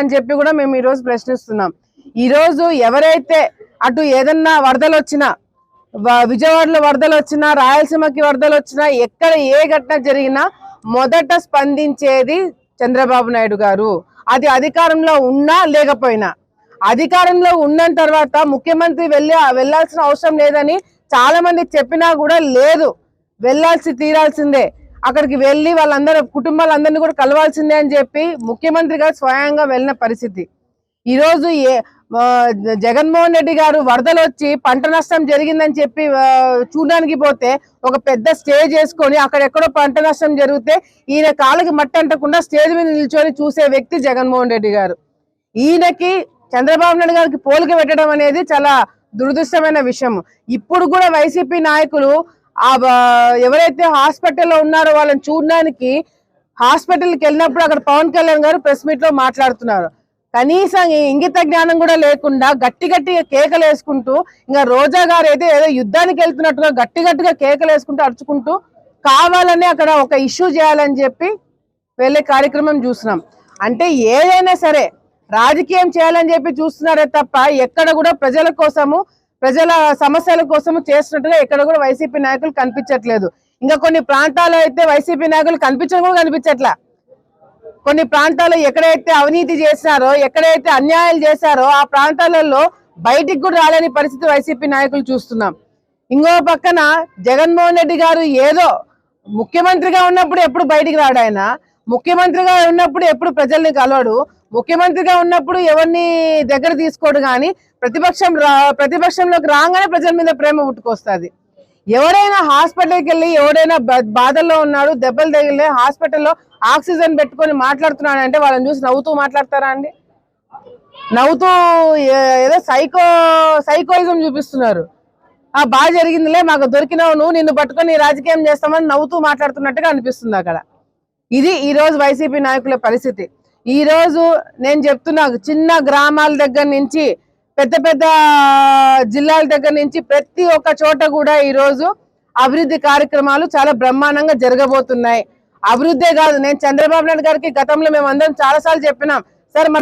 అని చెప్పి కూడా మేము ఈరోజు ప్రశ్నిస్తున్నాం. ఈరోజు ఎవరైతే అటు ఏదన్నా వరదలు వచ్చినా విజయవాడలో వరదలు వచ్చినా రాయలసీమకి వరదలు వచ్చినా ఎక్కడ ఏ ఘటన జరిగినా మొదట స్పందించేది చంద్రబాబు నాయుడు గారు. అది అధికారంలో ఉన్నా లేకపోయినా. అధికారంలో ఉన్న తర్వాత ముఖ్యమంత్రి వెళ్ళి వెళ్ళాల్సిన అవసరం లేదని చాలా మంది చెప్పినా కూడా లేదు. వెళ్ళాల్సి తీరాల్సిందే. అక్కడికి వెళ్ళి వాళ్ళందరూ కుటుంబాలందరినీ కూడా కలవాల్సిందే అని చెప్పి ముఖ్యమంత్రి గారు స్వయంగా వెళ్ళిన పరిస్థితి. ఈరోజు ఏ జగన్మోహన్ రెడ్డి గారు వరదలు వచ్చి పంట నష్టం జరిగిందని చెప్పి చూడడానికి పోతే ఒక పెద్ద స్టేజ్ వేసుకొని అక్కడెక్కడో పంట నష్టం జరిగితే ఈయన కాళ్ళకి మట్టి అంటకుండా స్టేజ్ మీద నిల్చొని చూసే వ్యక్తి జగన్మోహన్ రెడ్డి గారు. ఈయనకి చంద్రబాబు నాయుడు గారికి పోలిక పెట్టడం అనేది చాలా దురదృష్టమైన విషయం. ఇప్పుడు కూడా వైసీపీ నాయకులు ఆ ఎవరైతే హాస్పిటల్లో ఉన్నారో వాళ్ళని చూడడానికి హాస్పిటల్కి వెళ్ళినప్పుడు అక్కడ పవన్ కళ్యాణ్ గారు ప్రెస్ మీట్లో మాట్లాడుతున్నారు. కనీసం ఈ ఇంగిత జ్ఞానం కూడా లేకుండా గట్టి గట్టిగా కేకలు వేసుకుంటూ ఇంకా రోజా గారు అయితే ఏదో యుద్ధానికి వెళ్తున్నట్టుగా గట్టి గట్టిగా కేకలు వేసుకుంటూ అరుచుకుంటూ కావాలని అక్కడ ఒక ఇష్యూ చేయాలని చెప్పి వెళ్ళే కార్యక్రమం చూస్తున్నాం. అంటే ఏదైనా సరే రాజకీయం చేయాలని చెప్పి చూస్తున్నారే తప్ప ఎక్కడ కూడా ప్రజల కోసము ప్రజల సమస్యల కోసము చేస్తున్నట్టుగా ఎక్కడ కూడా వైసీపీ నాయకులు కనిపించట్లేదు. ఇంకా కొన్ని ప్రాంతాల్లో అయితే వైసీపీ నాయకులు కనిపించడం కూడా కనిపించట్లా. కొన్ని ప్రాంతాల్లో ఎక్కడైతే అవినీతి చేశారో ఎక్కడైతే అన్యాయాలు చేశారో ఆ ప్రాంతాలలో బయటికి కూడా రాలేని పరిస్థితి వైసీపీ నాయకులు చూస్తున్నాం. ఇంకో పక్కన జగన్మోహన్ రెడ్డి గారు ఏదో ముఖ్యమంత్రిగా ఉన్నప్పుడు ఎప్పుడు బయటికి రాడు ముఖ్యమంత్రిగా ఉన్నప్పుడు ఎప్పుడు ప్రజల్ని కలవడు. ముఖ్యమంత్రిగా ఉన్నప్పుడు ఎవరిని దగ్గర తీసుకోడు కానీ ప్రతిపక్షం రా ప్రతిపక్షంలోకి రాగానే ప్రజల మీద ప్రేమ పుట్టుకొస్తుంది. ఎవరైనా హాస్పిటల్కి వెళ్ళి ఎవరైనా బాధల్లో ఉన్నాడు దెబ్బలు తగిలే హాస్పిటల్లో ఆక్సిజన్ పెట్టుకొని మాట్లాడుతున్నాడు అంటే వాళ్ళని చూసి నవ్వుతూ మాట్లాడతారా అండి? నవ్వుతూ ఏదో సైకో సైకోయిజం చూపిస్తున్నారు. ఆ బాగా జరిగిందిలే మాకు దొరికినావు నువ్వు నిన్ను పట్టుకొని రాజకీయం చేస్తామని నవ్వుతూ మాట్లాడుతున్నట్టుగా అనిపిస్తుంది అక్కడ. ఇది ఈ రోజు వైసీపీ నాయకుల పరిస్థితి. ఈ రోజు నేను చెప్తున్నా చిన్న గ్రామాల దగ్గర నుంచి పెద్ద పెద్ద జిల్లాల దగ్గర నుంచి ప్రతి ఒక్క చోట కూడా ఈ రోజు అభివృద్ధి కార్యక్రమాలు చాలా బ్రహ్మాండంగా జరగబోతున్నాయి. అభివృద్ధే కాదు నేను చంద్రబాబు నాయుడు గారికి గతంలో మేము అందరం చాలా సార్లు చెప్పినాం సార్